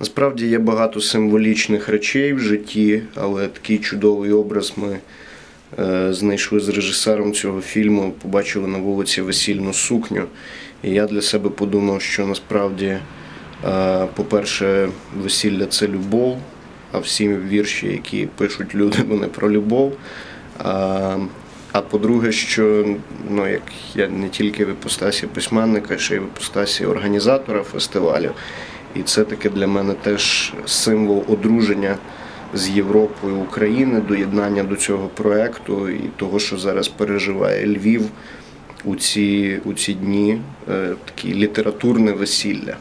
Насправді є багато символічних речей в житті, але такий чудовий образ ми е, знайшли з режисером цього фільму, побачили на вулиці весільну сукню. І я для себе подумав, що насправді, е, по-перше, весілля це любов, а всі вірші, які пишуть люди, вони про любов. А, по-друге, що ну, як я не тільки в іпостасі письменника, ще й в іпостасі організатора фестивалю. І це таки для мене теж символ одруження з Європою України, доєднання до цього проекту і того, що зараз переживає Львів у ці, у ці дні, такі літературне весілля.